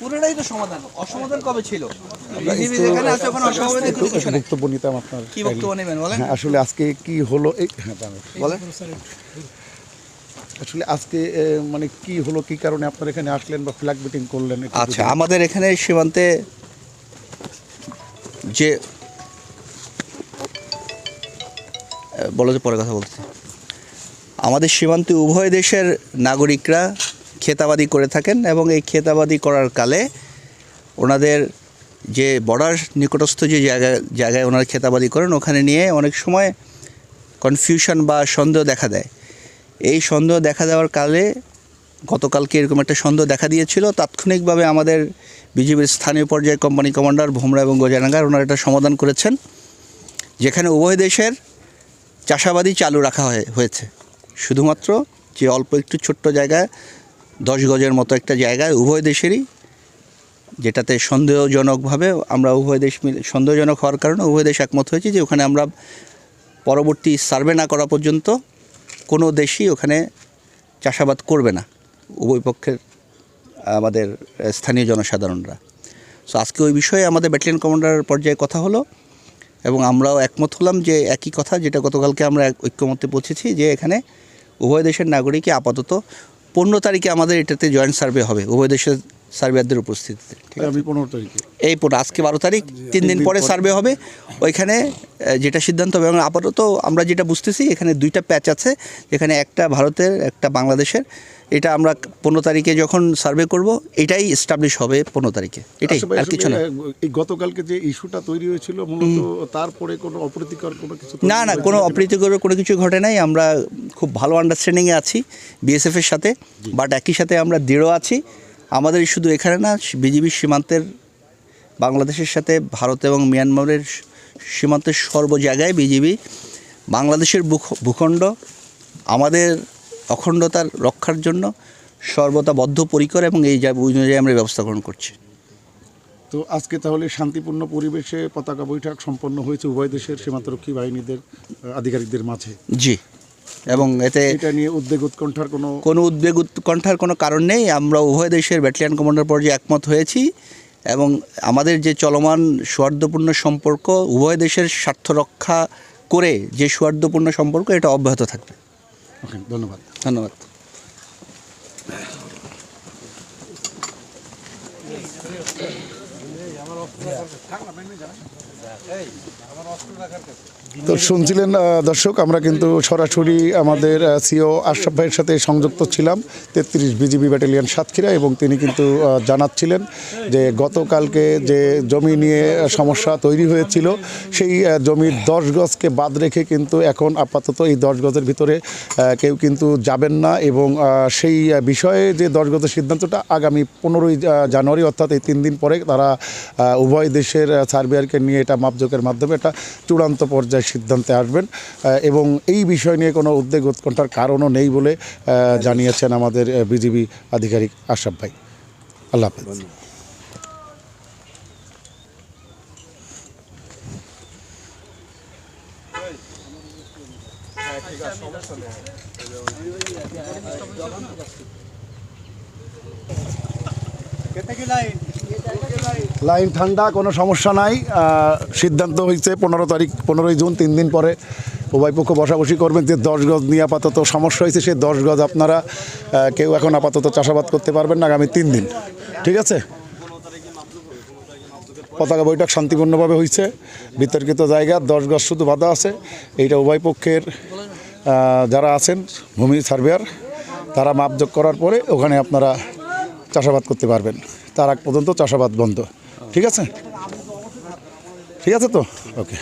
পুরোটাই তো সমাধান। অসমাধান কবে ছিল? আছে বক্তব্য নিতাম আপনার কি বক্তব্য নেবেন বলেন? হ্যাঁ আসলে আজকে কি হলো হ্যাঁ। বলেন। আসলে আজকে মানে কি হলো কি কারণে আপনারা এখানে আসলেন বা ফ্ল্যাগ মিটিং করলেন আচ্ছা আমাদের এখানে সীমান্তে যে বলো যে পরে কথা বলছি। আমাদের সীমান্তে উভয় দেশের নাগরিকরা খেতাবাদি করে থাকেন এবং এই খেতাবাদি করার কালে ওনাদের যে বর্ডার নিকটস্থ যে জায়গা, জায়গায় ওনারা খেতাবাদি করেন, ওখানে নিয়ে অনেক সময় কনফিউশন বা সন্দেহ দেখা দেয়। এই সন্দেহ দেখা দেওয়ার কালে গতকালকে এরকম একটা সন্দেহ দেখা দিয়েছিল। তাৎক্ষণিকভাবে আমাদের বিজেপির স্থানীয় পর্যায়ে কোম্পানি কমান্ডার ভোমরা এবং গোজানাগার ওনারা এটা সমাধান করেছেন। যেখানে উভয় দেশের চাষাবাদি চালু রাখা হয়ে- হয়েছে। শুধুমাত্র যে অল্প একটু ছোট্ট জায়গায় দশ গজের মতো একটা জায়গায় উভয় দেশেরই যেটাতে সন্দেহজনকভাবে আমরা উভয় দেশ মিলে, সন্দেহজনক হওয়ার কারণে উভয় দেশ একমত হয়েছে যে ওখানে আমরা পরবর্তী সার্ভে না করা পর্যন্ত কোনো দেশই ওখানে চাষাবাদ করবে না। উভয় পক্ষের আমাদের স্থানীয় জনসাধারণরা। সো আজকে ওই বিষয়ে আমাদের ব্যাটালিয়ন কমান্ডার পর্যায়ে কথা হলো এবং আমরাও একমত হলাম যে একই কথা যেটা গতকালকে আমরা ঐক্যমত্যে পৌঁছেছি যে এখানে উভয় দেশের নাগরিকই আপাতত পনেরো তারিখে আমাদের এটাতে জয়েন্ট সার্ভে হবে উভয় দেশের সার্ভেয়ারদের উপস্থিতিতে ঠিক আছে? আমি পনেরো এই আজকে বারো তারিখ তিন দিন পরে সার্ভে হবে। ওইখানে যেটা সিদ্ধান্ত হবে। এবং আপাতত আমরা যেটা বুঝতেছি এখানে দুইটা প্যাচ আছে। এখানে একটা ভারতের একটা বাংলাদেশের। এটা আমরা পনেরো তারিখে যখন সার্ভে করব এটাই এস্টাবলিশ হবে পনেরো তারিখে। এটাই আচ্ছা আর কিছু না। এই গতকালকে যে ইস্যুটা তৈরি হয়েছিল মূলত তারপরে কোনো অপ্রীতিকর কোনো কিছু না না কোনো? অপ্রীতিকর কোনো কিছু ঘটে নাই। আমরা খুব ভালো আন্ডারস্ট্যান্ডিংয়ে আছি বিএসএফের সাথে। বাট একই সাথে আমরা দৃঢ় আছি। আমাদের শুধু এখানে না বিজিবি সীমান্তের বাংলাদেশের সাথে ভারত এবং মিয়ানমারের সীমান্তের সর্ব জায়গায় বিজিবি বাংলাদেশের ভূখ- ভূখণ্ড আমাদের অখণ্ডতার রক্ষার জন্য সর্বদা বদ্ধপরিকর এবং এই অনুযায়ী আমরা ব্যবস্থা গ্রহণ করছি। তো আজকে তাহলে শান্তিপূর্ণ পরিবেশে পতাকা বৈঠক সম্পন্ন হয়েছে উভয় দেশের সীমান্তরক্ষী বাহিনীদের আধিকারিকদের মাঝে। জি এবং এতে এটা নিয়ে উদ্বেগ উৎকণ্ঠার কোনো কোনো উদ্বেগ উৎকণ্ঠার কোনো কারণ নেই। আমরা উভয় দেশের ব্যাটালিয়ান কমান্ডার পর্যায়ে একমত হয়েছি। এবং আমাদের যে চলমান সৌহার্দ্যপূর্ণ সম্পর্ক উভয় দেশের স্বার্থ রক্ষা করে যে সৌহার্দ্যপূর্ণ সম্পর্ক এটা অব্যাহত থাকবে। ওকে ধন্যবাদ। ধন্যবাদ। তো শুনছিলেন দর্শক, আমরা কিন্তু সরাসরি আমাদের সিও আশরাফ ভাইয়ের সাথে সংযুক্ত ছিলাম, তেত্রিশ বিজিবি ব্যাটালিয়ন সাতক্ষীরা, এবং তিনি কিন্তু জানাচ্ছিলেন যে গতকালকে যে জমি নিয়ে সমস্যা তৈরি হয়েছিল, সেই জমির দশ গজকে বাদ রেখে কিন্তু এখন আপাতত এই দশ গজের ভিতরে কেউ কিন্তু যাবেন না, এবং সেই বিষয়ে যে দশ গজের সিদ্ধান্তটা আগামী পনেরোই জানুয়ারি, অর্থাৎ এই তিন দিন পরে তারা উভয় দেশের সার্বিয়ারকে নিয়ে এটা মাপজোকের মাধ্যমে একটা চূড়ান্ত পর্যায়ে সিদ্ধান্তে আসবেন। এবং এই বিষয় নিয়ে কোনো উদ্বেগ উৎকণ্ঠার কারণও নেই বলে জানিয়েছেন আমাদের বিজিবি আধিকারিক আশরাফ ভাই। আল্লাহ হাফেজ। লাইন? ঠান্ডা, কোনো সমস্যা নাই। সিদ্ধান্ত হয়েছে পনেরো তারিখ, পনেরোই জুন, তিন দিন পরে উভয় পক্ষ বসাবসি করবেন যে দশ গজ নিয়ে আপাতত সমস্যা হয়েছে সেই দশ গজ আপনারা কেউ এখন আপাতত চাষাবাদ করতে পারবেন না আগামী তিন দিন। ঠিক আছে? পতাকা বৈঠক শান্তিপূর্ণভাবে হয়েছে। বিতর্কিত জায়গা, দশ গজ শুধু বাধা আছে। এইটা উভয় পক্ষের যারা আছেন, ভূমি সার্ভেয়ার, তারা মাপযোগ করার পরে ওখানে আপনারা চাষাবাদ করতে পারবেন। তার আগ পর্যন্ত চাষাবাদ বন্ধ। ঠিক আছে? ঠিক আছে তো? ওকে